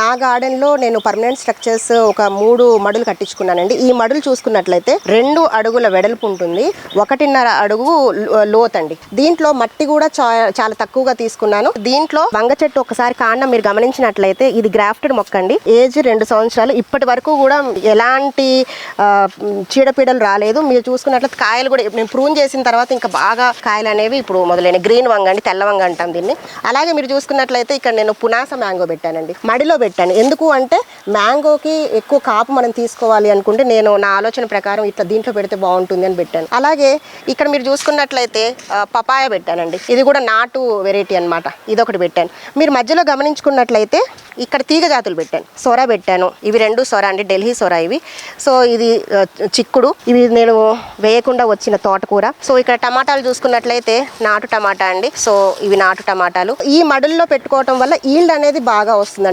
నా గార్డెన్లో నేను పర్మనెంట్ స్ట్రక్చర్స్ ఒక మూడు మడులు కట్టించుకున్నానండి. ఈ మడులు చూసుకున్నట్లయితే రెండు అడుగుల వెడల్పు ఉంటుంది. ఒకటిన్నర అడుగు లో- లోతండి. దీంట్లో మట్టి కూడా చాలా తక్కువగా తీసుకున్నాను. దీంట్లో వంగ చెట్టు ఒకసారి కాండం మీరు గమనించినట్లయితే ఇది గ్రాఫ్టెడ్ మొక్క అండి. ఏజ్ రెండు సంవత్సరాలు. ఇప్పటి వరకు కూడా ఎలాంటి చీడపీడలు రాలేదు. మీరు చూసుకున్నట్లయితే కాయలు కూడా నేను ప్రూన్ చేసిన తర్వాత ఇంకా బాగా కాయలు అనేవి ఇప్పుడు మొదలైన గ్రీన్ వంగ అండి తెల్ల వంగ అంటాం దీన్ని. అలాగే మీరు చూసుకున్నట్లయితే ఇక్కడ నేను పునాస మ్యాంగో పెట్టానండి. మడిలో పెట్టాను. ఎందుకు అంటే మ్యాంగోకి ఎక్కువ కాపు మనం తీసుకోవాలి అనుకుంటే నేను నా ఆలోచన ప్రకారం ఇట్లా దీంట్లో పెడితే బాగుంటుంది అని పెట్టాను. అలాగే ఇక్కడ మీరు చూసుకున్నట్లయితే పపాయ పెట్టానండి. ఇది కూడా నాటు వెరైటీ అన్నమాట. ఇది ఒకటి పెట్టాను. మీరు మధ్యలో గమనించుకున్నట్లయితే ఇక్కడ తీగ జాతులు పెట్టాను. సొర పెట్టాను. ఇవి రెండు సొర అండి. ఢిల్లీ సొర ఇవి. సో ఇది చిక్కుడు. ఇవి నేను వేయకుండా వచ్చిన తోటకూర. సో ఇక్కడ టమాటాలు చూసుకున్నట్లయితే నాటు టమాటా అండి. సో ఇవి నాటు టమాటాలు. ఈ మడుల్లో పెట్టుకోవటం వల్ల ఈల్డ్ అనేది బాగా వస్తుందండి.